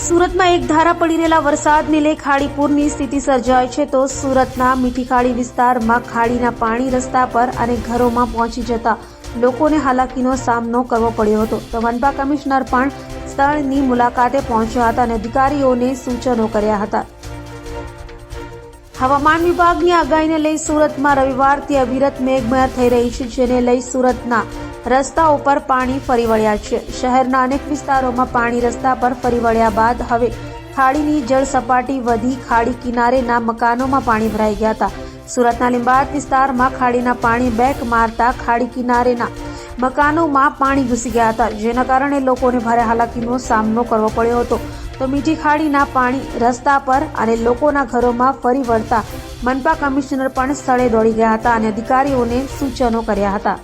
સુરતમાં એક ધારા પડી રહેલા વરસાદને લઈ ખાડીપુરની સ્થિતિ સર્જાય છે તો સુરતના મીઠી ખાડી વિસ્તારમાં ખાડીના પાણી રસ્તા પર અને ઘરોમાં પહોંચી જતા લોકોને હાલાકીનો સામનો કરવો પડ્યો હતો. તો વનપા કમિશનર પણ સ્થળની મુલાકાતે પહોંચ્યા હતા અને અધિકારીઓને સૂચનો કર્યા હતા. હવામાન વિભાગની આગાહીને લઈ સુરતમાં રવિવારથી અવિરત મેઘમહેર થઈ રહી છે, જેને લઈ સુરતના રસ્તા ઉપર પાણી ફરી વળ્યા છે. શહેરના અનેક વિસ્તારોમાં પાણી રસ્તા પર ફરી વળ્યા બાદ હવે ખાડીની જળ સપાટી વધી ખાડી કિનારેના મકાનોમાં પાણી ભરાઈ ગયા હતા. સુરતના લીંબાયત વિસ્તારમાં ખાડીના પાણી બેક મારતા ખાડી કિનારેના મકાનોમાં પાણી ઘૂસી ગયા હતા, જેના કારણે લોકોને ભારે હાલાકીનો સામનો કરવો પડ્યો હતો. તો મીઠી ખાડીના પાણી રસ્તા પર અને લોકોના ઘરોમાં ફરી વળતા મનપા કમિશનર પણ સ્થળે દોડી ગયા હતા અને અધિકારીઓને સૂચનો કર્યા હતા.